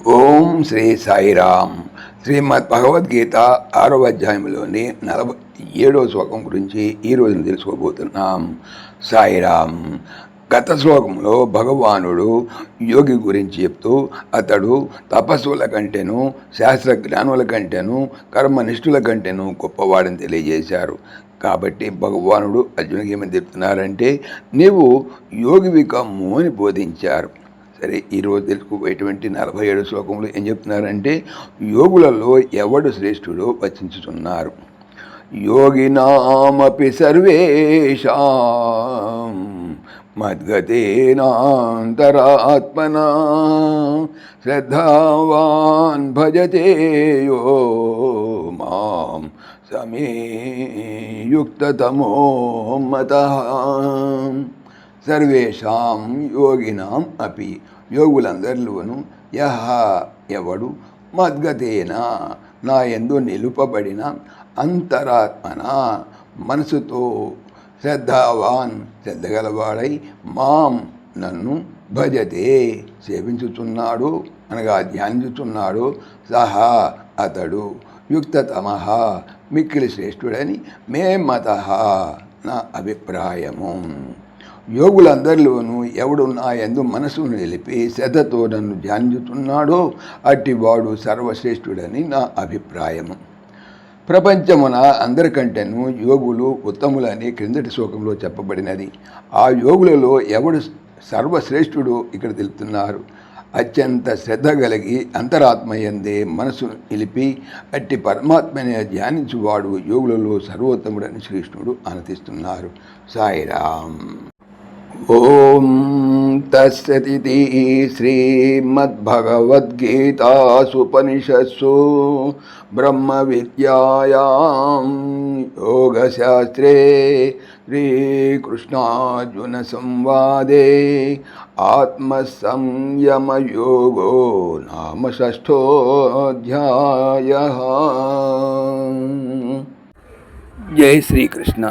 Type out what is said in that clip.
ఓం శ్రీ సాయిరామ్. శ్రీమద్ భగవద్గీత ఆరో అధ్యాయంలోని నలభై ఏడో శ్లోకం గురించి ఈరోజు తెలుసుకోబోతున్నాం. సాయిరామ్ గత శ్లోకంలో భగవానుడు యోగి గురించి చెప్తూ అతడు తపస్సుల కంటేను శాస్త్ర జ్ఞానుల కంటేను కర్మనిష్ఠుల కంటేను గొప్పవాడని తెలియజేశారు. కాబట్టి భగవానుడు అర్జునికి ఏమని చెప్తున్నారంటే నీవు యోగివి కమ్ము అని బోధించారు. సరే ఈరోజు తెలుసుకోబోయేటువంటి నలభై ఏడు శ్లోకంలో ఏం చెప్తున్నారంటే యోగులలో ఎవడు శ్రేష్ఠుడో వచించుతున్నారు యోగినామపి సర్వేషాం మద్గతేనాంతరాత్మన శ్రద్ధావాన్ భజతే యో మాం సమే యుక్తతమో మత సర్వేషాం యోగినాం అపి. యోగులందరిలోను యహ ఎవడు? మద్గతేన? నా ఎందు నిలుపబడిన అంతరాత్మన? మనసుతో శ్రద్ధావాన్ శ్రద్ధగలవాడై మాం నన్ను భజతే. సేవించుచున్నాడు అనగా ధ్యానించుతున్నాడు సహా అతడు. యుక్తతమ మిక్కిలి శ్రేష్ఠుడని మే మత నా అభిప్రాయము. యోగులందరిలోనూ ఎవడు నా ఎందు మనసును నిలిపి శ్రద్ధతో నన్ను ధ్యానించుతున్నాడో అట్టివాడు సర్వశ్రేష్ఠుడని నా అభిప్రాయము. ప్రపంచమున అందరికంటేను యోగులు ఉత్తములని క్రిందటి శ్లోకంలో చెప్పబడినది. ఆ యోగులలో ఎవడు సర్వశ్రేష్ఠుడు ఇక్కడ తెలుపుతున్నారు. అత్యంత శ్రద్ధ కలిగి అంతరాత్మయందే మనసు నిలిపి అట్టి పరమాత్మనే ధ్యానించువాడు యోగులలో సర్వోత్తముడని శ్రీకృష్ణుడు అనతిస్తున్నారు. సాయిరామ్. ॐ ब्रह्म श्रीमद्भगवद्गीतासुपनिषत्सु ब्रह्मविद्यायां योगशास्त्रे श्रीकृष्णार्जुनसंवादे आत्मसंयमयोगो नाम षष्ठोऽध्यायः। जय श्रीकृष्ण।